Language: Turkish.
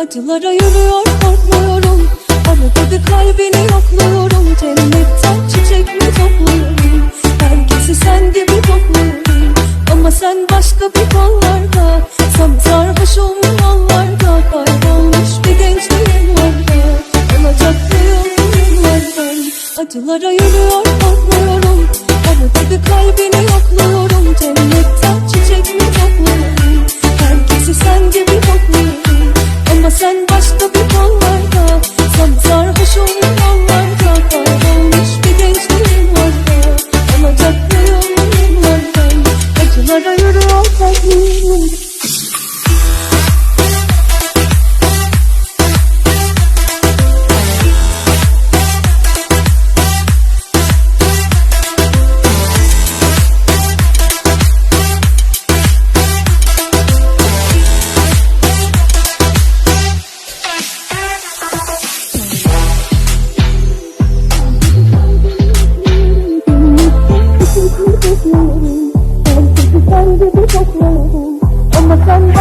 Acılara yürüyor korkmuyorum. Arada bir kalbini yokluyorum. Cennetten çiçek mi topluyorum? Herkesi sen gibi topluyorum. Ama sen başka bir kollarda. Sen sarhoşum yollarda. Kaybolmuş bir gençliğim var ben Olacak bir yolum var ben Acılara yürüyor korkmuyorum. Arada bir kalbini yokluyorum. Cennetten çiçek mi topluyorum? Herkesi sen gibi Send us. just living in the sun.